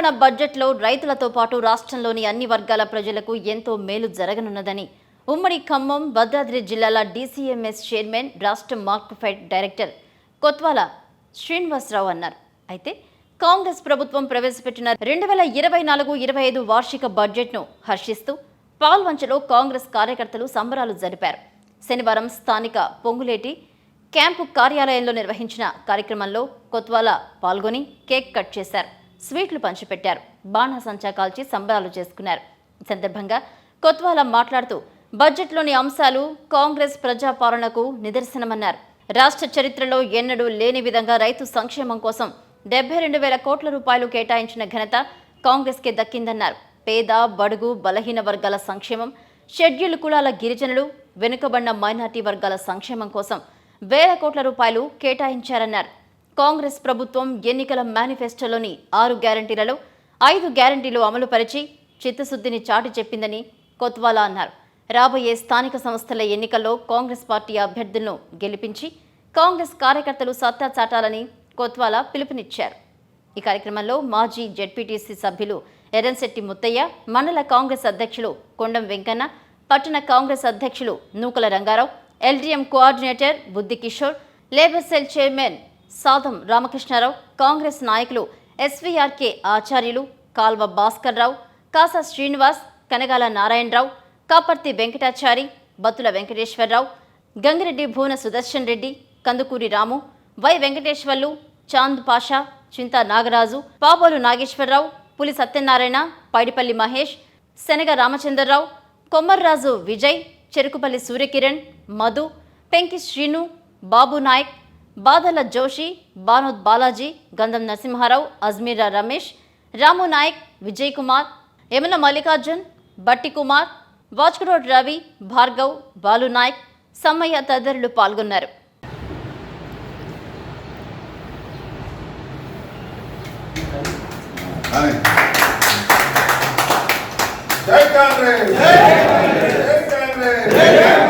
తెలంగాణ బడ్జెట్లో రైతులతో పాటు రాష్ట్రంలోని అన్ని వర్గాల ప్రజలకు ఎంతో మేలు జరగనున్నదని ఉమ్మడి ఖమ్మం భద్రాద్రి జిల్లాల డీసీఎంఎస్ చైర్మన్ రాష్ట్ర మార్క్ఫెడ్ డైరెక్టర్ కొత్వాల శ్రీనివాసరావు అన్నారు. అయితే కాంగ్రెస్ ప్రభుత్వం ప్రవేశపెట్టిన రెండు వేల ఇరవై నాలుగు ఇరవై ఐదు వార్షిక బడ్జెట్ను హర్షిస్తూ పాల్వంచలో కాంగ్రెస్ కార్యకర్తలు సంబరాలు జరిపారు. శనివారం స్థానిక పొంగులేటి క్యాంపు కార్యాలయంలో నిర్వహించిన కార్యక్రమంలో కొత్వాల పాల్గొని కేక్ కట్ చేశారు. స్వీట్లు పంచిపెట్టారు. బాణాసంచా కాల్చి సంబరాలు చేసుకున్నారు. సందర్భంగా కొత్వాల మాట్లాడుతూ బడ్జెట్లోని అంశాలు కాంగ్రెస్ ప్రజాపాలనకు నిదర్శనమన్నారు. రాష్ట్ర చరిత్రలో ఎన్నడూ లేని విధంగా రైతు సంక్షేమం కోసం డెబ్బై రెండు వేల కోట్ల రూపాయలు కేటాయించిన ఘనత కాంగ్రెస్కే దక్కిందన్నారు. పేద బడుగు బలహీన వర్గాల సంక్షేమం షెడ్యూల్ కులాల గిరిజనులు వెనుకబడిన మైనార్టీ వర్గాల సంక్షేమం కోసం వేల కోట్ల రూపాయలు కేటాయించారన్నారు. కాంగ్రెస్ ప్రభుత్వం ఎన్నికల మేనిఫెస్టోలోని ఆరు గ్యారంటీలలో ఐదు గ్యారంటీలు అమలు పరిచి చిత్తశుద్ధిని చాటి చెప్పిందని కొత్వాలా అన్నారు. రాబోయే స్థానిక సంస్థల ఎన్నికల్లో కాంగ్రెస్ పార్టీ అభ్యర్థులను గెలిపించి కాంగ్రెస్ కార్యకర్తలు సత్తా చాటాలని కొత్వాలా పిలుపునిచ్చారు. ఈ కార్యక్రమంలో మాజీ జెడ్పీటీసీ సభ్యులు ఎర్రంశెట్టి ముత్తయ్య మండల కాంగ్రెస్ అధ్యక్షులు కొండం వెంకన్న పట్టణ కాంగ్రెస్ అధ్యక్షులు నూకల Rangarao LDM coordinator Buddhi Kishore labour cell chairman Sadham Ramakrishnarao Congress నాయకులు ఎస్వీఆర్కే ఆచార్యులు కాల్వ భాస్కర్ రావు కాసా శ్రీనివాస్ కనగాల నారాయణరావు కాపర్తి వెంకటాచారి బత్తుల వెంకటేశ్వరరావు గంగిరెడ్డి భువన సుదర్శన్ రెడ్డి కందుకూరి రాము వై వెంకటేశ్వర్లు చాంద్ పాషా చింతా నాగరాజు పాబోలు నాగేశ్వరరావు పులి సత్యనారాయణ పైడిపల్లి మహేష్ శనగ రామచంద్రరావు కొమ్మర్రాజు విజయ్ చెరుకుపల్లి సూర్యకిరణ్ మధు పెంకి శ్రీను బాబు నాయక్ బాదల జోషి బానోద్ బాలాజీ గంధం నరసింహారావు అజ్మీరా రమేష్ రాము నాయక్ విజయ్ కుమార్ యమున మల్లికార్జున్ బట్టి కుమార్ వాచ్కరోడ్ రవి భార్గవ్ బాలు నాయక్ సమ్మయ్య తదితరులు పాల్గొన్నారు. జై కాంగ్రెస్! జై కాంగ్రెస్! జై కాంగ్రెస్!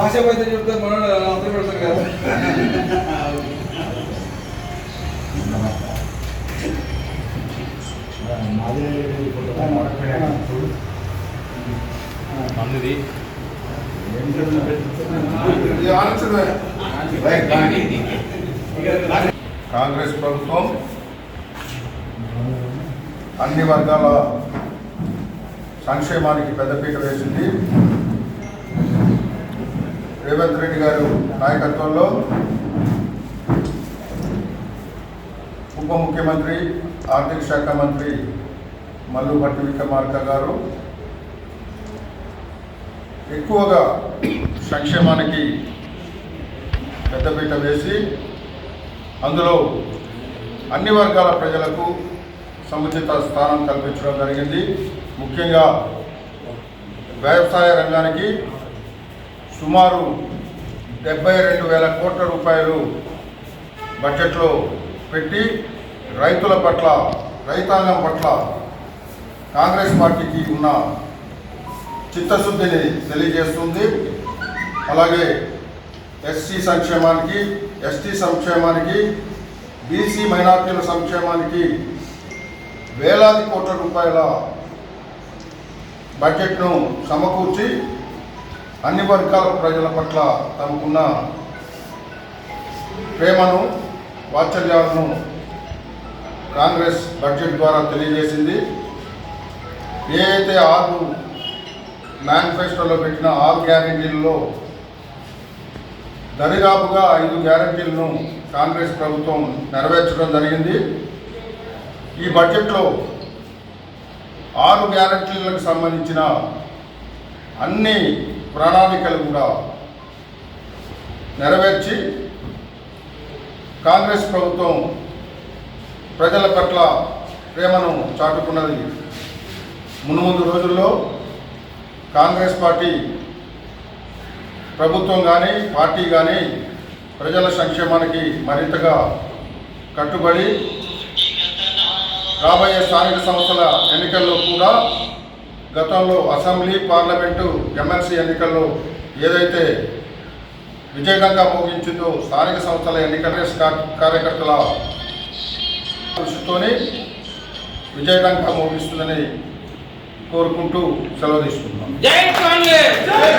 భాష అయితే చెప్తే మనం అందరూ పెడతారు కదా ఇది కాంగ్రెస్ ప్రభుత్వం అన్ని వర్గాల సంక్షేమానికి పెద్దపీట వేసింది. రేవంత్ రెడ్డి గారు నాయకత్వంలో ఉప ముఖ్యమంత్రి ఆర్థిక శాఖ మంత్రి మల్లుభట్టి విక్రమార్క గారు ఎక్కువగా సంక్షేమానికి పెద్దపీట వేసి అందులో అన్ని వర్గాల ప్రజలకు సముచిత స్థానం కల్పించడం జరిగింది. ముఖ్యంగా వ్యవసాయ రంగానికి సుమారు డెబ్బై రెండు వేల కోట్ల రూపాయలు బడ్జెట్లో పెట్టి రైతుల పట్ల రైతాంగం పట్ల కాంగ్రెస్ పార్టీకి ఉన్న చిత్తశుద్ధిని తెలియజేస్తుంది. అలాగే ఎస్సీ సంక్షేమానికి ఎస్టీ సంక్షేమానికి బీసీ మైనార్టీల సంక్షేమానికి వేలాది కోట్ల రూపాయల బడ్జెట్ను సమకూర్చి అన్ని వర్గాల ప్రజల పట్ల తమకున్న ప్రేమను వాత్సల్యాలను కాంగ్రెస్ బడ్జెట్ ద్వారా తెలియజేసింది. ఏ అయితే ఆరు మేనిఫెస్టోలో పెట్టిన ఆరు గ్యారెంటీలలో దరిదాపుగా ఐదు గ్యారంటీలను కాంగ్రెస్ ప్రభుత్వం నెరవేర్చడం జరిగింది. ఈ బడ్జెట్లో ఆరు గ్యారంటీలకు సంబంధించిన అన్ని ప్రణాళికలు కూడా నెరవేర్చి కాంగ్రెస్ ప్రభుత్వం ప్రజల పట్ల ప్రేమను చాటుకున్నది. మున్ముందు రోజుల్లో కాంగ్రెస్ పార్టీ ప్రభుత్వం కానీ పార్టీ కానీ ప్రజల సంక్షేమానికి మరింతగా కట్టుబడి రాబోయే స్థానిక సంస్థల ఎన్నికల్లో కూడా గతంలో అసెంబ్లీ పార్లమెంటు ఎమ్మెల్సీ ఎన్నికల్లో ఏదైతే విజయగంగా మోగించిందో స్థానిక సంస్థల ఎన్నికల కార్యకర్తల కృషితోనే విజయగంగా మోగిస్తుందని కోరుకుంటూ సెలవు తీసుకుంటున్నాం. జై కాంగ్రెస్! జై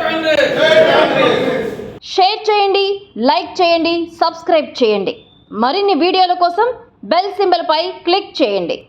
కాంగ్రెస్! షేర్ చేయండి లైక్ చేయండి సబ్స్క్రైబ్ చేయండి. మరిన్ని వీడియోల కోసం బెల్ సింబల్పై క్లిక్ చేయండి.